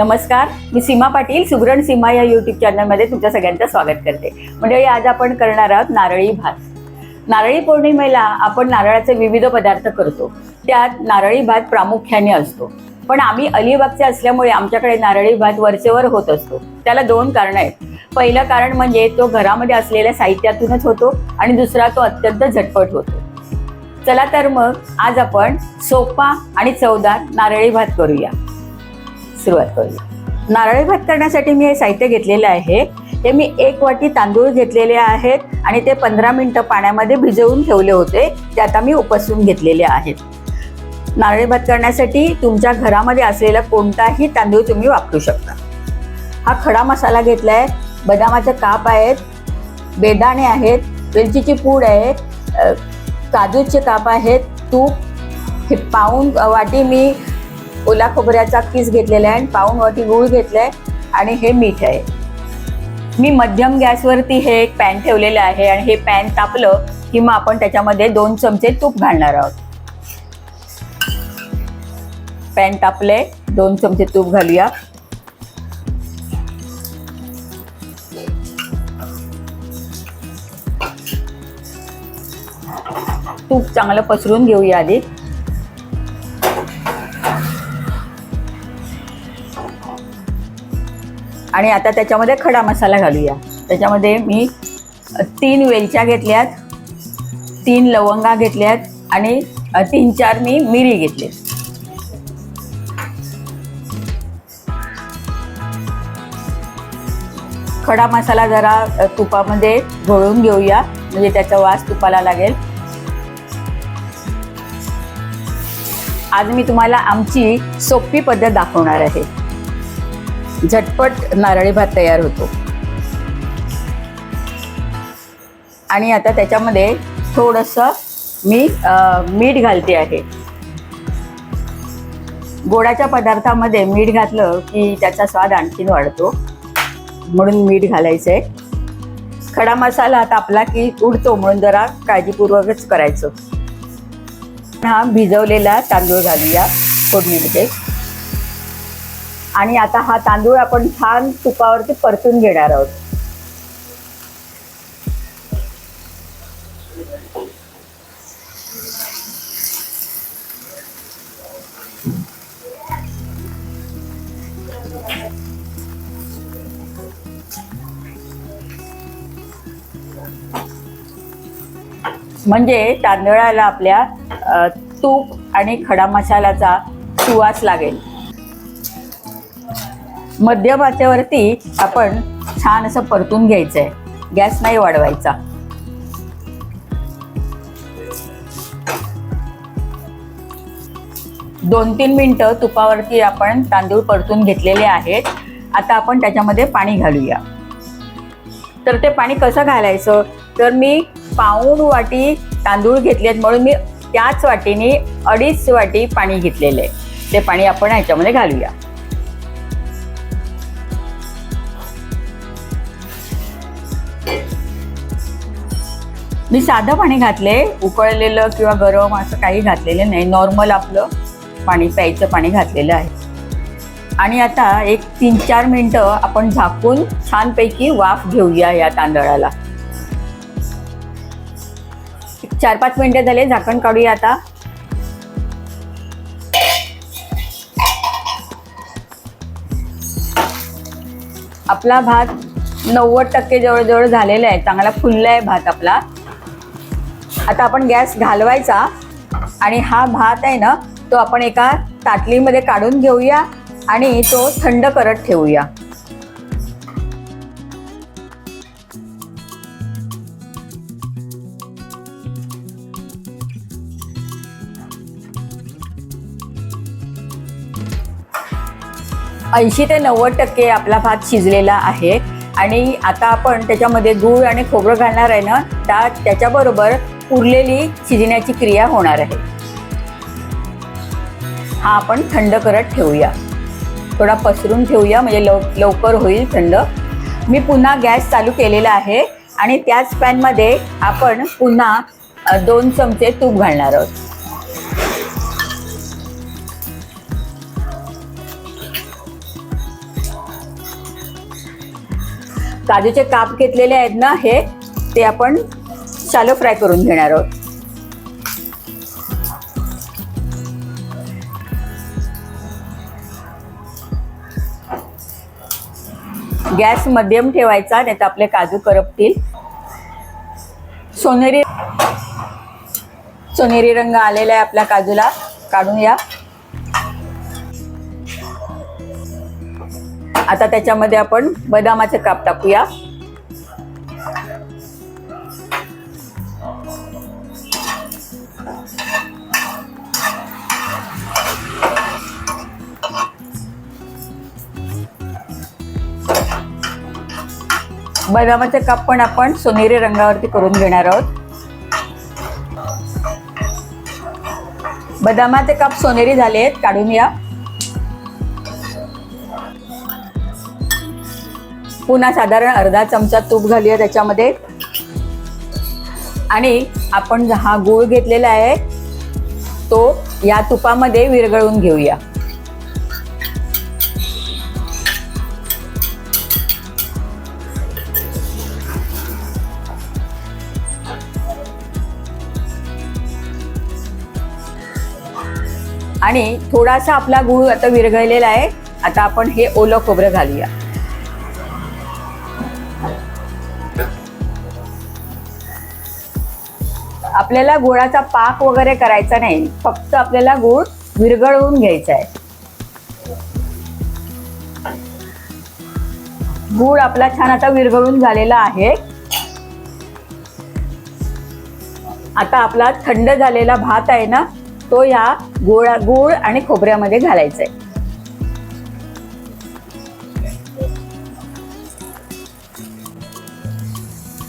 नमस्कार मी सीमा पाटील सुगरण सीमा या यूट्यूब चॅनलमध्ये तुमच्या सगळ्यांचं स्वागत करते. म्हणजे आज आपण करणार आहोत नारळी भात. नारळी पौर्णिमेला आपण नारळाचे विविध पदार्थ करतो. त्यात नारळी भात प्रामुख्याने असतो. पण आम्ही अलिबागचे असल्यामुळे आमच्याकडे नारळी भात वरचेवर होत असतो. त्याला दोन कारणं आहेत. पहिलं कारण म्हणजे तो घरामध्ये असलेल्या साहित्यातूनच होतो आणि दुसरा तो अत्यंत झटपट होतो. चला तर मग आज आपण सोपा आणि चवदार नारळी भात करूया. सुरुवात करूया. नारळी भात करण्यासाठी मी हे साहित्य घेतलेलं आहे. हे मी एक वाटी तांदूळ घेतलेले आहेत आणि ते पंधरा मिनटं पाण्यामध्ये भिजवून ठेवले होते. ते आता मी उपसून घेतलेले आहेत. नारळी भात करण्यासाठी तुमच्या घरामध्ये असलेला कोणताही तांदूळ तुम्ही वापरू शकता. हा खडा मसाला घेतला आहे बदामाचे काप आहेत. बेदाणे आहेत. वेलचीची पूड आहे काजूचे काप आहेत. तूप हे पाऊन वाटी मी ओला खोबऱ्याचा किस घेतलेला आहे आणि पाऊन गूळ घेतला आहे आणि हे मीठ आहे. मी मध्यम गॅसवरती हे एक पॅन ठेवलेलं आहे आणि हे पॅन तापलं की मग आपण त्याच्यामध्ये दोन चमचे तूप घालणार आहोत. पॅन तापले दोन चमचे तूप घालूया. तूप चांगलं पसरून घेऊया आधी. आणि आता त्याच्यामध्ये खडा मसाला घालूया. त्याच्यामध्ये मी तीन वेलच्या घेतल्यात तीन लवंगा घेतल्यात आणि तीन चार मी मिरी घेतले खडा मसाला जरा तुपामध्ये घोळून घेऊया म्हणजे त्याचा वास तुपाला लागेल. आज मी तुम्हाला आमची सोपी पद्धत दाखवणार आहे. झटपट नारळी भात तयार होतो. आणि आता त्याच्यामध्ये थोडंसं मी मीठ घालते आहे. गोडाच्या पदार्थामध्ये मीठ घातलं की त्याचा स्वाद आणखीन वाढतो. म्हणून मीठ घालायचं आहे खडा मसाला आता आपला की उडतो म्हणून जरा काळजीपूर्वकच करायचं. हा भिजवलेला तांदूळ घालूया फोडणीमध्ये. आणि आता हा तांदूळ आपण छान तुपावरती परतून घेणार आहोत. म्हणजे तांदळाला आपल्या तूप आणि खडा मसाल्याचा सुवास लागेल. मध्यम आचेवरती आपण छान असं परतून घ्यायचं आहे गॅस नाही वाढवायचा. दोन तीन मिनटं तुपावरती आपण तांदूळ परतून घेतलेले आहेत. आता आपण त्याच्यामध्ये पाणी घालूया. तर ते पाणी कसं घालायचं? तर मी पाऊण वाटी तांदूळ घेतलेत म्हणून मी त्याच वाटीने अडीच वाटी पाणी घेतलेलं आहे. ते पाणी आपण ह्याच्यामध्ये घालूया. मी साधं पाणी घातले उकळलेलं किंवा गरम असं काही घातलेलं नाही. नॉर्मल आपलं पाणी प्यायचं पाणी घातलेलं आहे. आणि आता एक तीन चार मिनटं आपण झाकून छानपैकी वाफ घेऊया या तांदळाला. चार पाच मिनटं झाले झाकण काढूया आता. आपला भात नव्वद टक्के जवळजवळ झालेला आहे. चांगला फुलला आहे भात आपला. आता आपण गॅस घालवायचा आणि हा भात आहे ना तो आपण एका ताटलीमध्ये काढून घेऊया आणि तो थंड करत ठेवूया. ऐंशी ते नव्वद टक्के आपला भात शिजलेला आहे. आणि आता आपण त्याच्यामध्ये गूळ आणि खोबरं घालणार आहे ना त्या त्याच्याबरोबर उरलेली शिजण्याची क्रिया होणार आहे. हा आपण थंड करत ठेवूया. थोडा पसरून ठेवूया म्हणजे लव लवकर होईल थंड. मी पुन्हा गॅस चालू केलेला आहे आणि त्याच पॅनमध्ये आपण पुन्हा दोन चमचे तूप घालणार आहोत. काजूचे काप घेतलेले आहेत ना हे ते आपण शालो फ्राय करून घेणार आहोत. गॅस मध्यम ठेवायचा नाही तर आपले काजू करपतील. सोनेरी सोनेरी रंग आलेला आहे आपल्या काजूला. काढून या. आता त्याच्यामध्ये आपण बदामाचे काप टाकूया. बदामाचे काप पण आपण सोनेरी रंगावरती करून घेणार आहोत. बदामाचे काप सोनेरी झाले आहेत काढून या पुन्हा साधारण अर्धा चमचा तूप घालूया त्याच्यामध्ये. आणि आपण हा गूळ घेतलेला आहे तो या तुपामध्ये विरघळून घेऊया. आणि थोडासा आपला गूळ आता विरघळलेला आहे आता आपण हे ओलं खोबरं घालूया. आपल्याला गुळाचा पाक वगैरे करायचा नाही. फक्त आपल्याला गुळ विरघळवून घ्यायचा आहे. गुळ आपला छान आता विरघळून झालेला आहे. आता आपला थंड झालेला भात आहे ना तो या गोळा गुळ आणि खोबऱ्यामध्ये घालायचा आहे.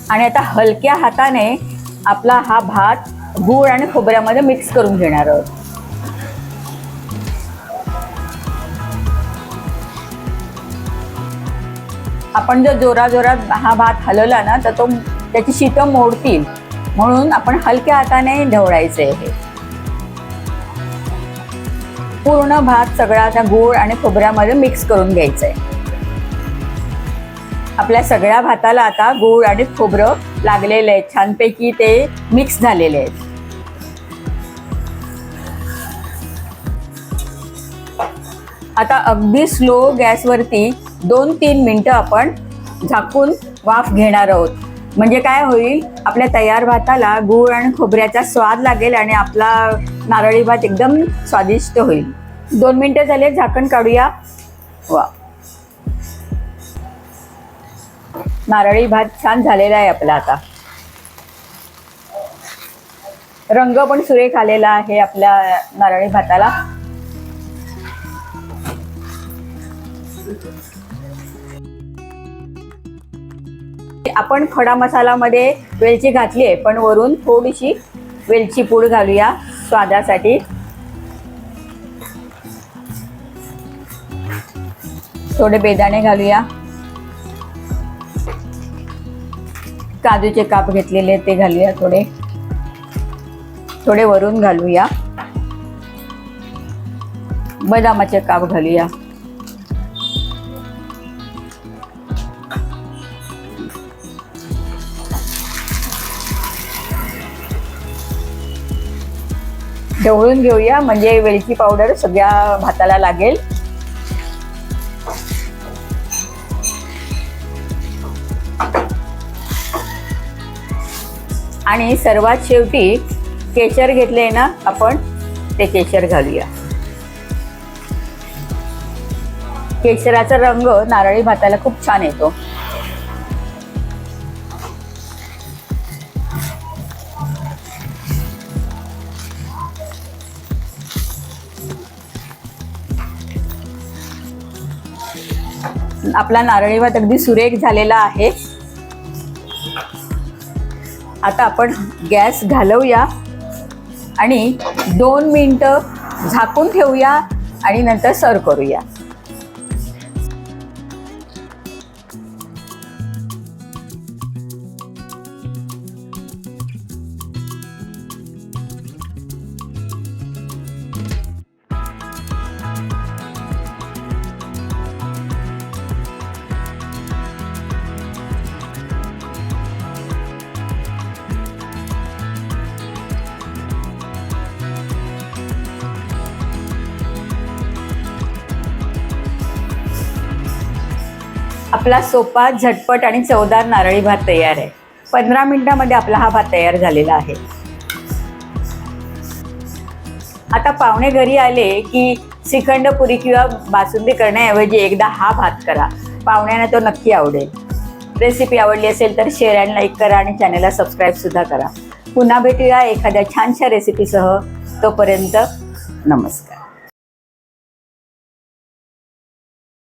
आणि आता हलक्या हाताने आपला हा भात गूळ आणि खोबऱ्यामध्ये मिक्स करून घेणार आहोत. आपण जर जोरा जोरात हा भात हलवला ना तर तो त्याची शीतं मोडतील. म्हणून आपण हलक्या हाताने ढवळायचे आहे. पूर्ण भात सगळा त्या गूळ आणि खोबऱ्यामध्ये मिक्स करून घ्यायचा आहे आपल्या सगळ्या भाताला आता गूळ आणि खोबरं लागलेलं आहे. छानपैकी ते मिक्स झालेले आहेत. आता अगदी स्लो गॅसवरती दोन तीन मिनटं आपण झाकून वाफ घेणार आहोत. म्हणजे काय होईल? आपल्या तयार भाताला गूळ आणि खोबऱ्याचा स्वाद लागेल आणि आपला नारळी भात एकदम स्वादिष्ट होईल. दोन मिनटं झाले झाकण काढूया. वा. नारळी भात छान झालेला आहे आपला आता. रंग पण सुरेख आलेला आहे आपल्या नारळी भाताला. आपण खडा मसालामध्ये वेलची घातली आहे पण वरून थोडीशी वेलची पूड घालूया स्वादासाठी. थोडे बेदाणे घालूया. काजूचे काप घेतलेले ते घालूया थोडे. थोडे वरून घालूया. बदामाचे काप घालूया. ढवळून घेऊया म्हणजे वेलची पावडर सगळ्या भाताला लागेल. आणि सर्वात शेवटी केशर घेतले ना आपण ते केशर घालूया. केशराचा रंग नारळी भाताला खूप छान येतो. आपला नारळी भात अगदी सुरेख झालेला आहे. आता आपण गॅस घालवूया आणि दोन मिनटं झाकून ठेवूया आणि नंतर सर्व करूया. आपला सोपा झटपट आणि चवदार नारळी भात तयार आहे. पंधरा मिनिटामध्ये आपला हा भात तयार झालेला आहे. आता पाहुणे घरी आले की श्रीखंड पुरी किंवा बासुंदी करण्याऐवजी एकदा हा भात करा. पाहुण्यांना तो नक्की आवडेल. रेसिपी आवडली असेल तर शेअर अँड लाईक करा आणि चॅनलला सबस्क्राईब सुद्धा करा. पुन्हा भेटूया एखाद्या छानशा रेसिपीसह तोपर्यंत नमस्कार.